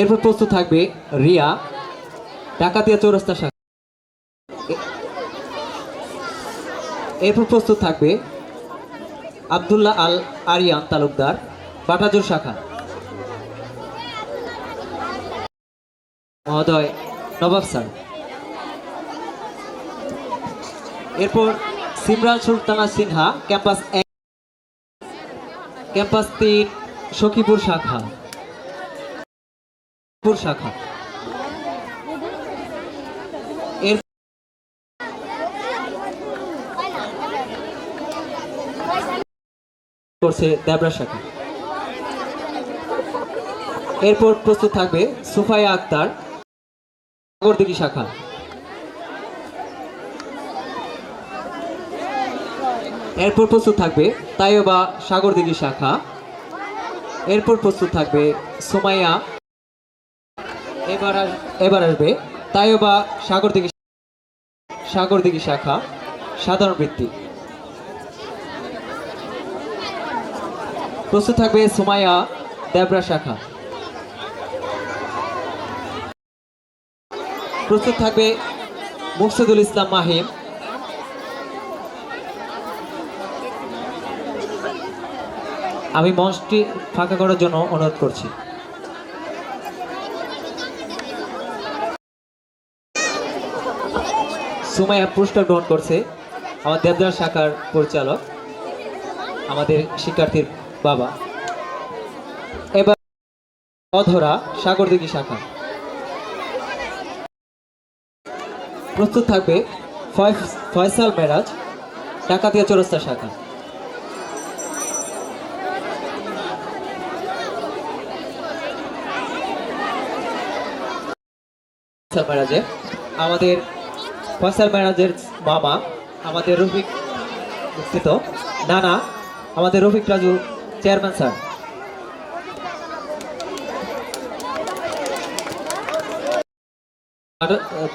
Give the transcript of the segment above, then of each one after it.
এরপর প্রস্তুত থাকবে রিয়া, ডাকাতিয়া চৌরাস্তা শাখা। এরপর প্রস্তুত থাকবে আবদুল্লাহ আল আরিয়ান তালুকদার, বাটাজোর শাখা। মহোদয় নবাব স্যার। এরপর সিমরান সুলতানা সিনহা, ক্যাম্পাস এক, ক্যাম্পাস তিন, সখীপুর শাখা। শাখা। করছে দেবরা শাখা। এরপর প্রস্তুত থাকবে সুফাইয়া আক্তার সাগরদিঘি শাখা। এরপর প্রস্তুত থাকবে তাইবা সাগরদিঘি শাখা। এরপর প্রস্তুত থাকবে সোমাইয়া এবার এবার আসবে তাইবা সাগরদিঘি সাগরদিঘি শাখা, সাধারণ বৃত্তি। প্রস্তুত থাকবে সোমাইয়া দেবরা শাখা। প্রস্তুত থাকবে মুকসুদুল ইসলাম মাহিম। আমি মঞ্চটি ফাঁকা করার জন্য অনুরোধ করছি। সুমাইয়া পুরস্কার গ্রহণ করছে আমার দেবদার শাখার পরিচালক, আমাদের শিক্ষার্থীর বাবা। এবার অধরা সাগরদিঘি শাখা। প্রস্তুত থাকবে ফয়সাল মেরাজ, ডাকাতিয়া চৌরাস্তা শাখা। আমাদের ফয়সাল মেরাজের মামা, আমাদের রফিক দুঃখিত নানা, আমাদের রফিক রাজু চেয়ারম্যান স্যার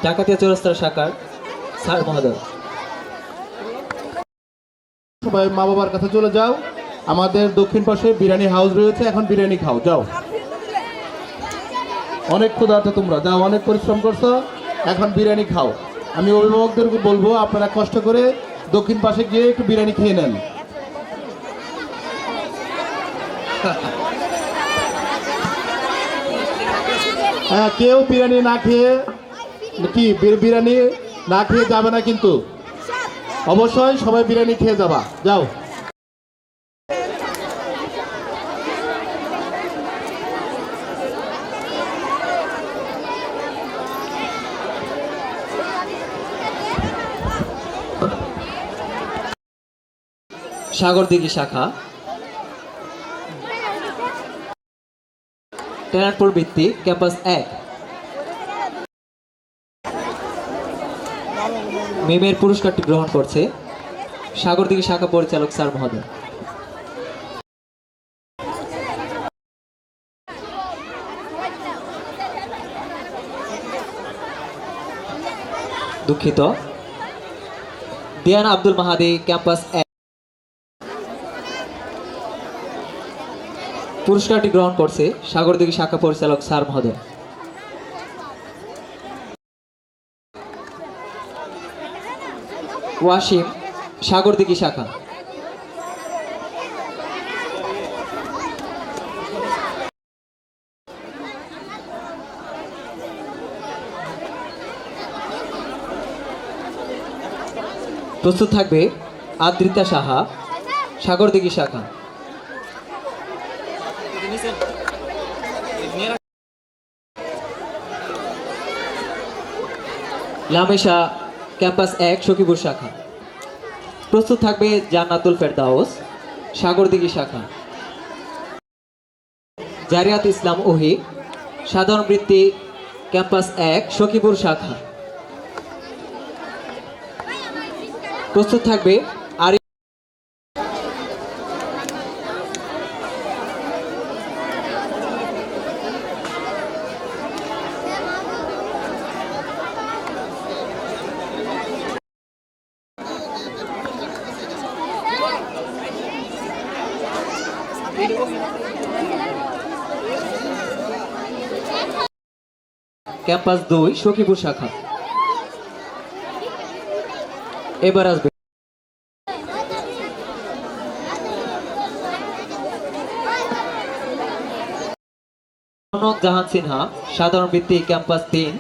ডাকাতিয়া চৌরাস্তা শাখার স্যার মহোদয়। সবাই মা বাবার কাছে চলে যাও। আমাদের দক্ষিণ পাশে বিরিয়ানি হাউস রয়েছে, এখন বিরিয়ানি খাও, যাও। অনেক ক্ষুধার্ত তোমরা, যাও, অনেক পরিশ্রম করছ, এখন বিরিয়ানি খাও। আমি অভিভাবকদেরকে বলব, আপনারা কষ্ট করে দক্ষিণ পাশে গিয়ে একটু বিরিয়ানি খেয়ে নেন। হ্যাঁ কেউ বিরিয়ানি না খেয়ে, কি বিরিয়ানি না খেয়ে যাবে না কিন্তু? অবশ্যই সবাই বিরিয়ানি খেয়ে যাবা। যাও। সাগরদিঘি শাখা। টেনারপুর বৃত্তি ক্যাম্পাস এক। মেমের পুরস্কারটি গ্রহণ করছে সাগরদিঘি শাখা পরিচালক স্যার মহোদয়। দুঃখিত। দিয়ান আব্দুল মাহাদি, ক্যাম্পাস এক। পুরস্কারটি গ্রহণ করছে সাগরদিঘি শাখা পরিচালক স্যার মহোদয়। ওয়াসিম সাগরদিঘি শাখা। প্রস্তুত থাকবে আদ্রিতা সাহা সাগরদিঘি শাখা। লামেশা, ক্যাম্পাস এক, সখীপুর শাখা। প্রস্তুত থাকবে জান্নাতুল ফেরদাউস, সাগরদিঘি শাখা। জারিয়াত ইসলাম ওহি, সাধারণ বৃত্তি, ক্যাম্পাস এক, সখীপুর শাখা। প্রস্তুত থাকবে ক্যাম্পাস দুই সখীপুর শাখা। এবার আসবে। জাহান সিনহা সাধারণ বৃত্তি ক্যাম্পাস তিন।